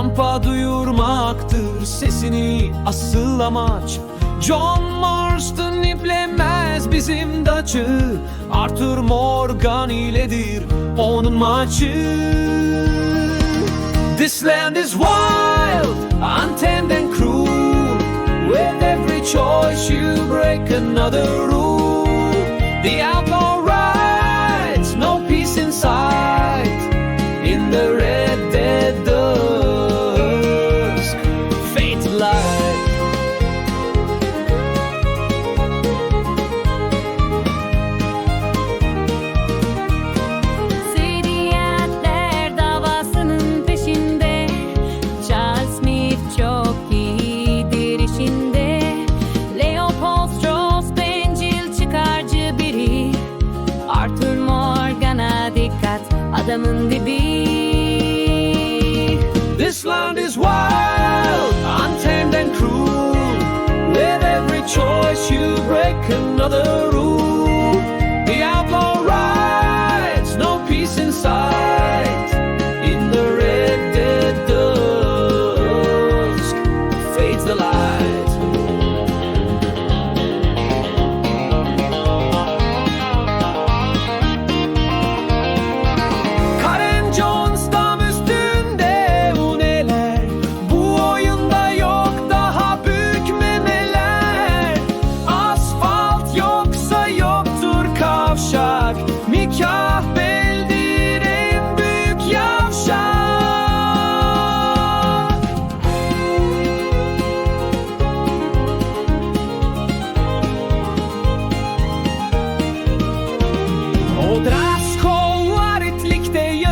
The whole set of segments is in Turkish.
rampa duyurmaktır sesini asıl amaç. John Marston iplemez bizim daçı. Arthur Morgan iledir onun maçı. This land is wild, untamed and cruel. With every choice you break another rule. The adamın dibi This land is wild, untamed and cruel. With every choice you break another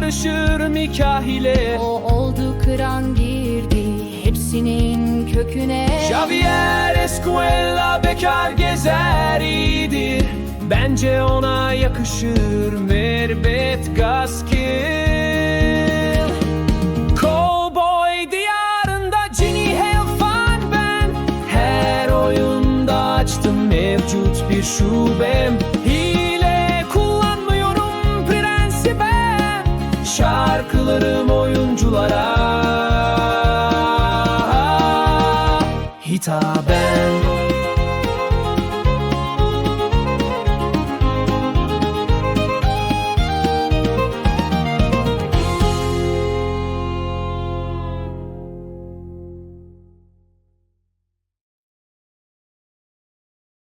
aritlikte yarışır Mikah ile. O oldu kıran girdi hepsinin köküne. Javier Escuela bekar gezer iyidir Bence ona yakışır Merbet Gaskill Cowboy diyarında Ginny Hellfan ben. Her oyunda açtım mevcut bir şubem oyunculara. Hitaben